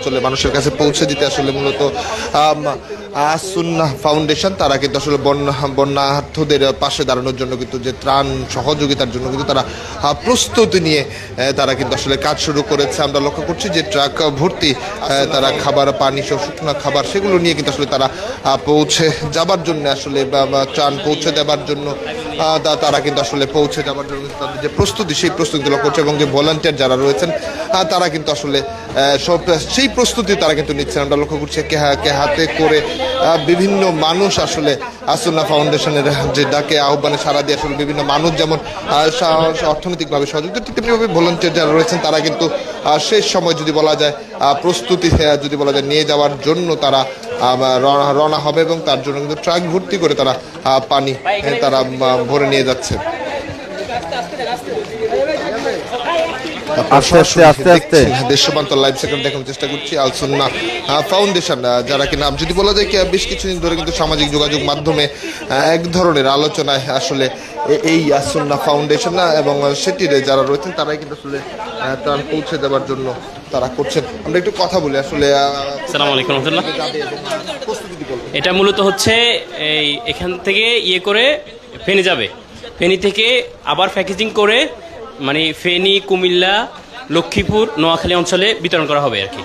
অঞ্চলে মানুষের কাছে পৌঁছে দিতে আসলে মূলত আম, আসুন্না ফাউন্ডেশন তারা কিন্তু আসলে বন্যা বন্যার্থদের পাশে দাঁড়ানোর জন্য কিন্তু যে ত্রাণ সহযোগিতার জন্য কিন্তু তারা প্রস্তুতি নিয়ে তারা কিন্তু আসলে কাজ শুরু করেছে। আমরা লক্ষ্য করছি যে ট্রাক ভর্তি তারা খাবার পানি সহ শুকনো খাবার সেগুলো নিয়ে কিন্তু আসলে তারা পৌঁছে যাবার জন্য আসলে ত্রাণ পৌঁছে দেবার জন্য তারা কিন্তু আসলে পৌঁছে যাবার জন্য তাদের যে প্রস্তুতি সেই প্রস্তুতি লক্ষ্য করছে এবং যে ভলান্টিয়ার যারা রয়েছেন তারা কিন্তু আসলে সব সেই প্রস্তুতি তারা কিন্তু নিচ্ছেন। আমরা লক্ষ্য করছি কে হাতে করে বিভিন্ন মানুষ আসলে আসুন্না ফাউন্ডেশনের যে ডাকে আহ্বানে সারা দিয়ে আসলে বিভিন্ন মানুষ যেমন অর্থনৈতিকভাবে সহযোগিতা ঠিক তেমনিভাবে ভলান্টিয়ার যারা রয়েছেন, তারা কিন্তু শেষ সময় যদি বলা যায় প্রস্তুতি যদি বলা যায়, নিয়ে যাওয়ার জন্য তারা রওনা হবে এবং তার জন্য কিন্তু ট্রাক ভর্তি করে তারা পানি তারা ভরে নিয়ে যাচ্ছে। আস্তে আস্তে আস্তে আস্তে। দেশবান্তর লাইভ সেকেন্ড দেখানোর চেষ্টা করছি আলসুন্না ফাউন্ডেশন যারা কিনা যদি বলা যায় কি বেশ কিছুদিন ধরে কিন্তু সামাজিক যোগাযোগ মাধ্যমে এক ধরনের আলোচনায় আসলে এই আসুন্না ফাউন্ডেশন এবং সেটির যারা রয়েছেন তারাই কিন্তু আসলে আহ, ত্রাণ পৌঁছে দেওয়ার জন্য তারা করছেন। আমরা একটু কথা বলি আসলে সালাম আলাইকুম রহমতুল্লাহ। এটা মূলত হচ্ছে এই এখান থেকে ইয়ে করে ফেনি যাবে। ফেনি থেকে আবার প্যাকেজিং করে মানে ফেনী কুমিল্লা লক্ষ্মীপুর নোয়াখালী অঞ্চলে বিতরণ করা হবে আর কি।